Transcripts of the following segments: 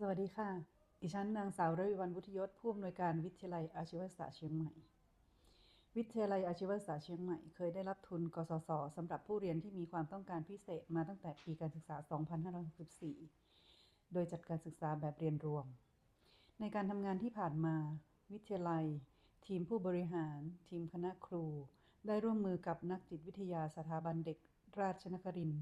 สวัสดีค่ะ ดิฉันนางสาวรวิวันวุฒิยศผู้อำนวยการวิทยาลัยอาชีวศึกษาเชียงใหม่ วิทยาลัยอาชีวศึกษาเชียงใหม่ เคยได้รับทุน กสศสำหรับผู้เรียนที่มีความต้องการพิเศษมาตั้งแต่ปีการศึกษา 2564 โดยจัดการศึกษาแบบเรียนรวม ในการทำงานที่ผ่านมา วิทยาลัย ทีมผู้บริหาร ทีมคณะครู ได้ร่วมมือกับนักจิตวิทยาสถาบันเด็กราชนคริน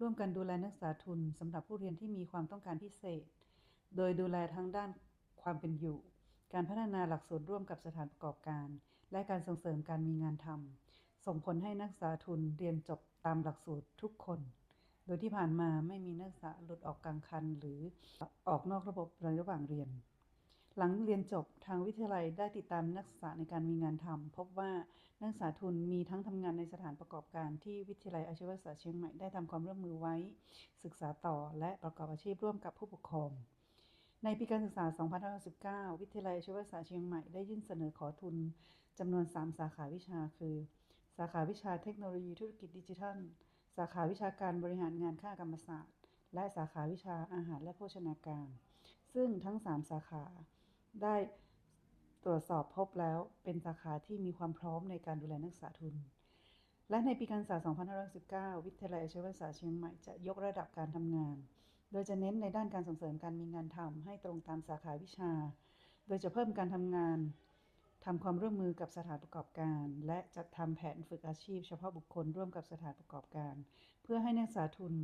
ร่วมกันดูแลนักศึกษาทุนสำหรับผู้เรียนที่มีความต้องการพิเศษ โดยดูแลทั้งด้านความเป็นอยู่ การพัฒนาหลักสูตรร่วมกับสถานประกอบการ และการส่งเสริมการมีงานทำส่งผลให้นักศึกษาทุนเรียนจบตามหลักสูตรทุกคน โดยที่ผ่านมาไม่มีนักศึกษาหลุดออกกลางคันหรือออกนอกระบบในระหว่างเรียน หลังเรียนจบทางวิทยาลัยได้ติดตามนักศึกษาในการมีงานทำพบว่านักศึกษาทุนมีทั้งทำงานในสถานประกอบการที่วิทยาลัยอาชีวศึกษาเชียงใหม่ได้ทำความร่วมมือไว้ ศึกษาต่อและประกอบอาชีพร่วมกับผู้ปกครอง ในปีการศึกษา 2519 วิทยาลัยชีวศึกษาเชียงใหม่ได้ยื่นเสนอขอทุนจำนวน 3 สาขาวิชา คือ สาขาวิชาเทคโนโลยีธุรกิจดิจิทัล สาขาวิชาการบริหารงานค่ากรรมศาสตร์ และสาขาวิชาอาหารและโภชนาการ ซึ่งทั้ง 3 สาขาได้ตรวจสอบพบแล้วเป็นสาขาที่มีความพร้อมในการดูแลนักศึกษาทุน และในปีการศึกษา 2519 วิทยาลัยชีวศึกษาเชียงใหม่จะยกระดับการทำงาน โดยจะเน้นในด้านการส่งเสริมการมีงานทำให้ตรงตามสาขาวิชา โดยจะเพิ่มการทำงานทำความร่วมมือกับสถานประกอบการ และจัดทำแผนฝึกอาชีพเฉพาะบุคคลร่วมกับสถานประกอบการ เพื่อให้นักศึกษาทุน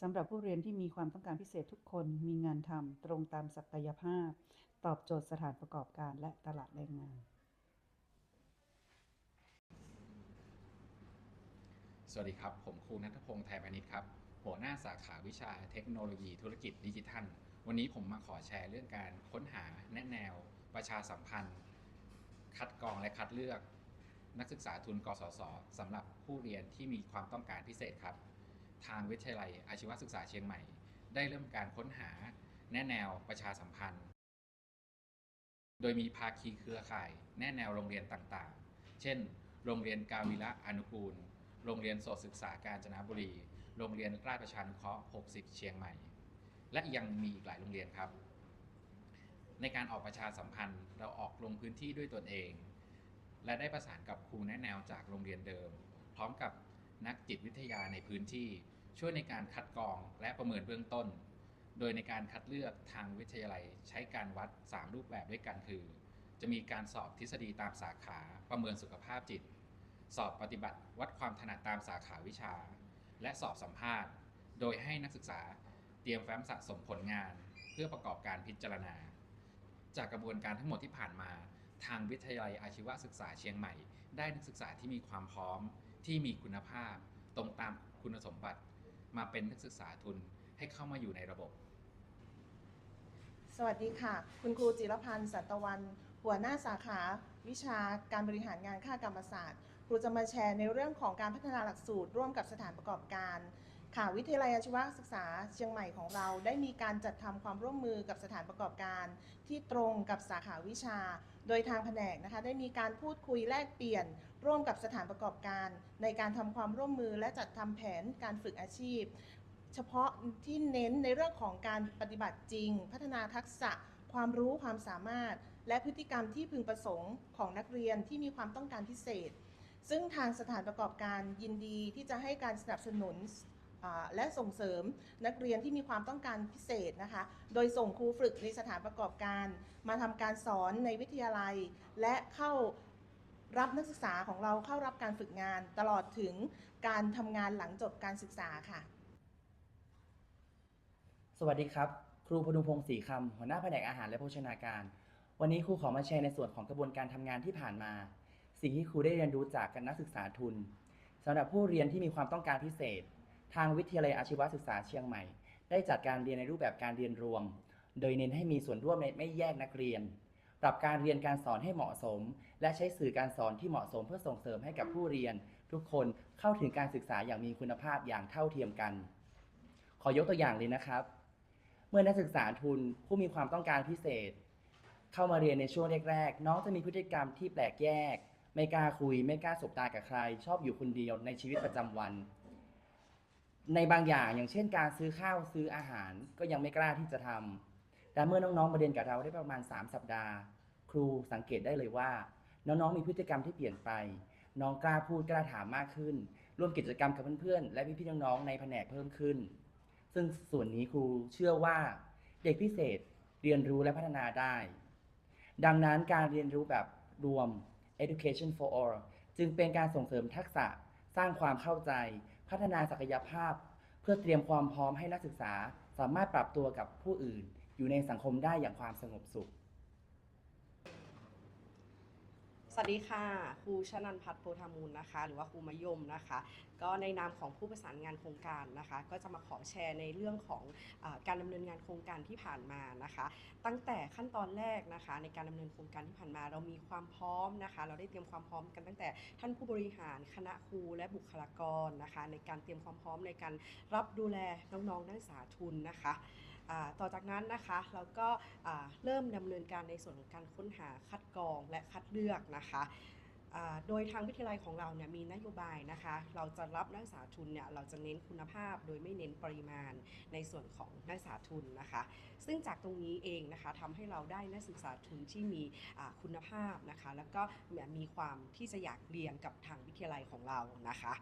สำหรับผู้เรียนที่มีความต้องการพิเศษทุกคนมีงานทำตรงตามศักยภาพ ตอบโจทย์สถานประกอบการและตลาดแรงงาน สวัสดีครับ ผมครูนัทพงษ์ไทยพาณิชย์ครับ หัวหน้าสาขาวิชาเทคโนโลยีธุรกิจดิจิทัล วันนี้ผมมาขอแชร์เรื่องการค้นหาแนะแนว ประชาสัมพันธ์ คัดกรองและคัดเลือก นักศึกษาทุนกสศสำหรับผู้เรียนที่มีความต้องการพิเศษครับ ทางวิทยาลัยอาชีวศึกษาเชียงใหม่ ได้เริ่มการค้นหาแนะแนวประชาสัมพันธ์ โดยมีภาคีเครือข่าย แนะแนวโรงเรียนต่างๆ เช่น โรงเรียนกาวิระอนุกูล โรงเรียนโสตศึกษาการจนบุรี โรงเรียนราชประชานุเคราะห์ 60 เชียงใหม่ และยังมีอีกหลายโรงเรียนครับ ในการออกประชาสัมพันธ์เราออกลงพื้นที่ด้วยตนเอง และได้ประสานกับครูแนะแนวจากโรงเรียนเดิม พร้อมกับนักจิตวิทยาในพื้นที่ช่วยในการคัดกรองและประเมินเบื้องต้น โดยในการคัดเลือกทางวิทยาลัยใช้การวัด 3 รูปแบบด้วยกันคือ จะมีการสอบทฤษฎีตามสาขาประเมินสุขภาพจิต สอบปฏิบัติวัดความถนัดตามสาขาวิชา และสอบสัมภาษณ์ โดยให้นักศึกษาเตรียมแฟ้มสะสมผลงาน เพื่อประกอบการพิจารณา จากกระบวนการทั้งหมดที่ผ่านมา ทางวิทยาลัยอาชีวศึกษาเชียงใหม่ ได้นักศึกษาที่มีความพร้อมที่มีคุณภาพ ตรงตามคุณสมบัติ มาเป็นนักศึกษาทุนให้เข้ามาอยู่ในระบบ สวัสดีค่ะ คุณครูจิรพันธ์สัตวัน หัวหน้าสาขา วิชาการบริหารงานค่ากรรมศาสตร์ รูจะมาแชร์ในเรื่องของการพัฒนาหลักสูตร ร่วมกับสถานประกอบการค่ะวิทยาลัยอาชีวศึกษาเชียงใหม่ของเราได้มีการจัดทำความร่วมมือกับสถานประกอบการ ที่ตรงกับสาขาวิชา โดยทางแผนกนะคะได้มีการพูดคุยแลกเปลี่ยน ร่วมกับสถานประกอบการ ในการทำความร่วมมือและจัดทำแผนการฝึกอาชีพ เฉพาะที่เน้นในเรื่องของการปฏิบัติจริง พัฒนาทักษะความรู้ความสามารถ และพฤติกรรมที่พึงประสงค์ของนักเรียนที่มีความต้องการพิเศษ ซึ่งทางสถานประกอบการยินดีที่จะให้การสนับสนุนและส่งเสริมนักเรียนที่มีความต้องการพิเศษนะคะ โดยส่งครูฝึกในสถานประกอบการ มาทำการสอนในวิทยาลัย และเข้ารับนักศึกษาของเราเข้ารับการฝึกงานตลอดถึงการทำงานหลังจบการศึกษาค่ะ สวัสดีครับ ครูพดุงพงศ์ศรีคำหัวหน้าแผนกอาหารและโภชนาการ วันนี้ครูขอมาแชร์ในส่วนของกระบวนการทำงานที่ผ่านมา สิ่งที่ครูได้เรียนรู้จากกันนักศึกษาทุนสำหรับผู้เรียนที่มีความต้องการพิเศษ ทางวิทยาลัยอาชีวศึกษาเชียงใหม่ ได้จัดการเรียนในรูปแบบการเรียนรวม โดยเน้นให้มีส่วนร่วมในไม่แยกนักเรียน ปรับการเรียนการสอนให้เหมาะสม และใช้สื่อการสอนที่เหมาะสมเพื่อส่งเสริมให้กับผู้เรียน ทุกคนเข้าถึงการศึกษาอย่างมีคุณภาพอย่างเท่าเทียมกัน ขอยกตัวอย่างเลยนะครับ เมื่อนักศึกษาทุนผู้มีความต้องการพิเศษ เข้ามาเรียนในช่วงแรกๆน้องจะมีพฤติกรรมที่แปลกแยก ไม่กล้าคุย ไม่กล้าสบตากับใคร ชอบอยู่คนเดียวในชีวิตประจำวัน ในบางอย่างอย่างเช่น การซื้อข้าวซื้ออาหารก็ยังไม่กล้าที่จะทำและเมื่อน้องๆมาเรียนกับเราได้ประมาณ 3 สัปดาห์ ครูสังเกตได้เลยว่า น้องๆมีพฤติกรรมที่เปลี่ยนไป น้องกล้าพูดกล้าถามมากขึ้น ร่วมกิจกรรมกับเพื่อนๆและพี่ๆน้องๆในแผนกเพิ่มขึ้น ซึ่งส่วนนี้ครูเชื่อว่า เด็กพิเศษเรียนรู้และพัฒนาได้ ดังนั้นการเรียนรู้แบบรวม education for all จึงเป็นการส่งเสริมทักษะสร้างความเข้าใจ พัฒนาศักยภาพ เพื่อเตรียมความพร้อมให้นักศึกษาสามารถปรับตัวกับผู้อื่น อยู่ในสังคมได้อย่างความสงบสุข ส วัสดีค่ะ ครูชนันพัฒน์โพธามูลนะคะ หรือว่าครูมยมนะคะ ก็ในนามของผู้ประสานงานโครงการนะคะ ก็จะมาขอแชร์ในเรื่องของอการดำเนินงานโครงการที่ผ่านมานะคะ ตั้งแต่ขั้นตอนแรกนะคะ ในการดำเนินโครงการที่ผ่านมา เรามีความพร้อมนะคะ เราได้เตรียมความพร้อมกันตั้งแต่ท่านผู้บริหารคณะครูและบุคลากรนะคะ ในการเตรียมความพร้อมในการรับดูแลน้องๆนักศึกษาทุนนะคะ ต่อจากนั้นนะคะเราก็เริ่มดำเนินการในส่วนของการค้นหาคัดกรองและคัดเลือกนะคะโดยทางวิทยาลัยของเราเนี่ยมีนโยบายนะคะ เราจะรับนักศึกษาทุนเนี่ยเราจะเน้นคุณภาพ โดยไม่เน้นปริมาณในส่วนของนักศึกษาทุนนะคะ ซึ่งจากตรงนี้เองนะคะทำให้เราได้นักศึกษาทุนที่มีคุณภาพนะคะ แล้วก็มีความที่จะอยากเรียนกับทางวิทยาลัยของเรานะคะ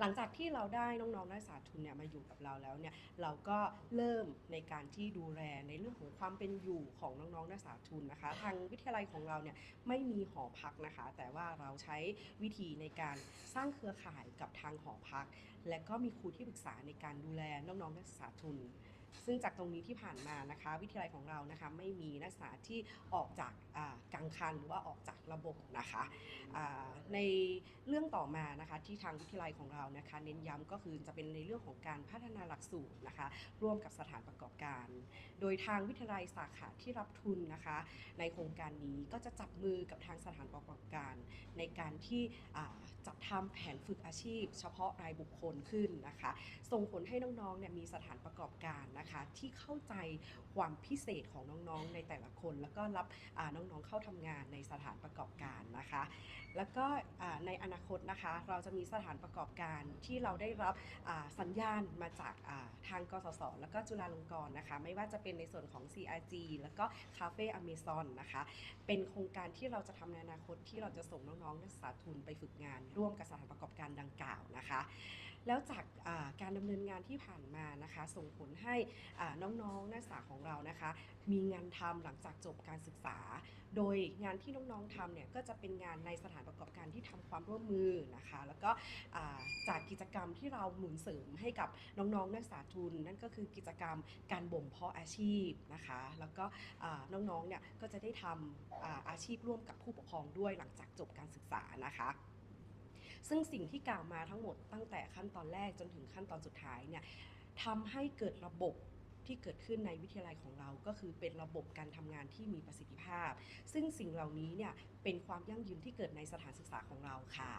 หลังจากที่เราได้น้องๆนักศึกษาทุนเนี่ยมาอยู่กับเราแล้วเนี่ยเราก็เริ่มในการที่ดูแลในเรื่องของความเป็นอยู่ของน้องๆนักศึกษาทุนนะคะ ทางวิทยาลัยของเราเนี่ยไม่มีหอพักนะคะ แต่ว่าเราใช้วิธีในการสร้างเครือข่ายกับทางหอพัก และก็มีครูที่ปรึกษาในการดูแลน้องๆนักศึกษาทุน ซึ่งจากตรงนี้ที่ผ่านมานะคะ วิทยาลัยของเรานะคะไม่มีนักศึกษาที่ออกจากกังคันหรือว่าออกจากระบบนะคะในเรื่องต่อมานะคะที่ทางวิทยาลัยของเรานะคะ เน้นย้ำก็คือจะเป็นในเรื่องของการพัฒนาหลักสูตรนะคะร่วมกับสถานประกอบการ โดยทางวิทยาลัยสาขาที่รับทุนนะคะ ในโครงการนี้ก็จะจับมือกับทางสถานประกอบการ ในการที่จัดทำแผนฝึกอาชีพ เฉพาะรายบุคคลขึ้นนะคะ ส่งผลให้น้องๆเนี่ยมีสถานประกอบการนะคะที่เข้าใจความพิเศษของน้องๆในแต่ละคน แล้วก็รับน้องๆเข้าทำงานในสถานประกอบการนะคะ แล้วก็ในอนาคตนะคะเราจะมีสถานประกอบการที่เราได้รับสัญญาณมาจากทางกสศแล้วก็จุฬาลงกรณ์นะคะไม่ว่าจะเป็นในส่วนของ CRG แล้วก็คาเฟ่อเมซอนนะคะเป็นโครงการที่เราจะทำในอนาคตที่เราจะส่งน้องๆนักศึกษาทุนไปฝึกงาน ร่วมกับสถานประกอบการดังกล่าวนะคะ แล้วจากการดำเนินงานที่ผ่านมานะคะ ส่งผลให้น้องๆนักศึกษาของเรานะคะ มีงานทำหลังจากจบการศึกษา โดยงานที่น้องๆทำเนี่ยก็จะเป็นงานในสถานประกอบการที่ทำความร่วมมือนะคะ แล้วก็จากกิจกรรมที่เราหนุนเสริมให้กับน้องๆนักศึกษาทุน นั่นก็คือกิจกรรมการบ่มเพาะอาชีพนะคะ แล้วก็น้องๆเนี่ยก็จะได้ทำอาอาชีพร่วมกับผู้ปกครองด้วยหลังจากจบการศึกษานะคะ ซึ่งสิ่งที่กล่าวมาทั้งหมดตั้งแต่ขั้นตอนแรกจนถึงขั้นตอนสุดท้ายเนี่ยทำให้เกิดระบบที่เกิดขึ้นในวิทยาลัยของเราก็คือเป็นระบบการทำงานที่มีประสิทธิภาพ ซึ่งสิ่งเหล่านี้เนี่ยเป็นความยั่งยืนที่เกิดในสถานศึกษาของเราค่ะ